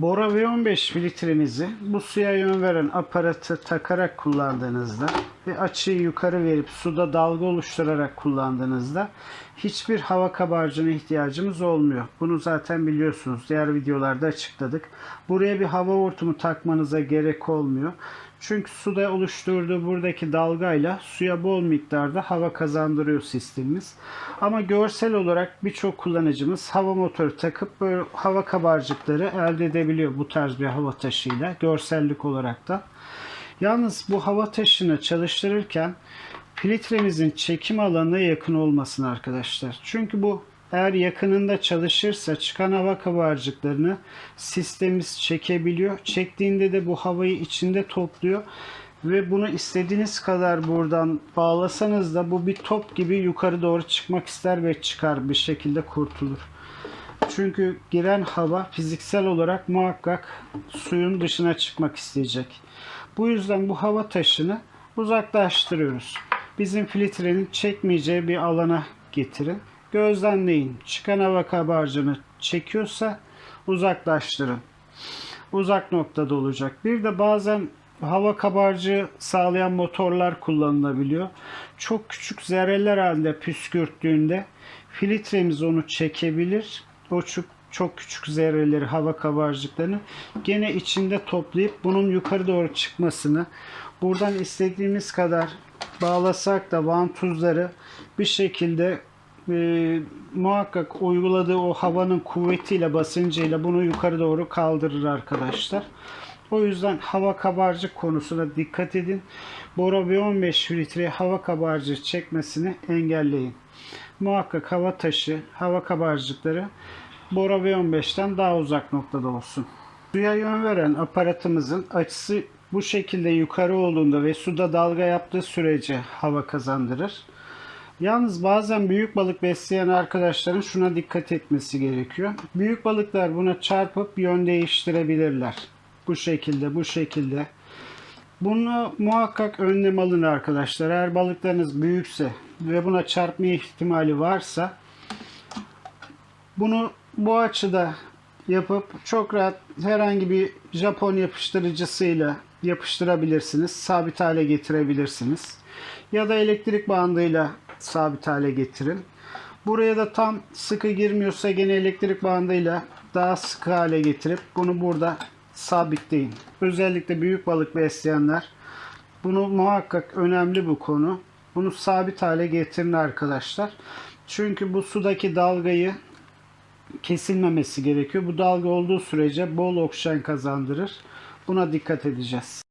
Bora V15 filtrenizi bu suya yön veren aparatı takarak kullandığınızda ve açıyı yukarı verip suda dalga oluşturarak kullandığınızda hiçbir hava kabarcığına ihtiyacımız olmuyor. Bunu zaten biliyorsunuz. Diğer videolarda açıkladık. Buraya bir hava hortumu takmanıza gerek olmuyor. Çünkü suda oluşturduğu buradaki dalgayla suya bol miktarda hava kazandırıyor sistemimiz. Ama görsel olarak birçok kullanıcımız hava motoru takıp böyle hava kabarcıkları elde edebiliyor bu tarz bir hava taşıyla görsellik olarak da. Yalnız bu hava taşını çalıştırırken filtremizin çekim alanına yakın olmasın arkadaşlar. Çünkü bu eğer yakınında çalışırsa çıkan hava kabarcıklarını sistemimiz çekebiliyor. Çektiğinde de bu havayı içinde topluyor ve bunu istediğiniz kadar buradan bağlasanız da bu bir top gibi yukarı doğru çıkmak ister ve çıkar bir şekilde kurtulur. Çünkü giren hava fiziksel olarak muhakkak suyun dışına çıkmak isteyecek. Bu yüzden bu hava taşını uzaklaştırıyoruz. Bizim filtrenin çekmeyeceği bir alana getirin. Gözlemleyin. Çıkan hava kabarcığını çekiyorsa uzaklaştırın. Uzak noktada olacak. Bir de bazen hava kabarcığı sağlayan motorlar kullanılabiliyor. Çok küçük zerreler halinde püskürttüğünde filtremiz onu çekebilir. O çok, çok küçük zerreleri, hava kabarcıklarını gene içinde toplayıp bunun yukarı doğru çıkmasını buradan istediğimiz kadar bağlasak da vantuzları bir şekilde e, muhakkak uyguladığı o havanın kuvvetiyle basıncıyla bunu yukarı doğru kaldırır arkadaşlar. O yüzden hava kabarcık konusuna dikkat edin. Bora V15 filtre hava kabarcığı çekmesini engelleyin. Muhakkak hava taşı, hava kabarcıkları Bora V15'ten daha uzak noktada olsun. Suya yön veren aparatımızın açısı bu şekilde yukarı olduğunda ve suda dalga yaptığı sürece hava kazandırır. Yalnız bazen büyük balık besleyen arkadaşların şuna dikkat etmesi gerekiyor. Büyük balıklar buna çarpıp yön değiştirebilirler. Bu şekilde, bu şekilde. Bunu muhakkak önlem alın arkadaşlar. Eğer balıklarınız büyükse ve buna çarpma ihtimali varsa bunu bu açıda yapıp çok rahat herhangi bir Japon yapıştırıcısıyla yapıştırabilirsiniz. Sabit hale getirebilirsiniz. Ya da elektrik bandıyla sabit hale getirin. Buraya da tam sıkı girmiyorsa gene elektrik bandıyla daha sıkı hale getirip bunu burada sabitleyin. Özellikle büyük balık besleyenler bunu muhakkak önemli bu konu. Bunu sabit hale getirin arkadaşlar. Çünkü bu sudaki dalgayı kesilmemesi gerekiyor. Bu dalga olduğu sürece bol oksijen kazandırır. Buna dikkat edeceğiz.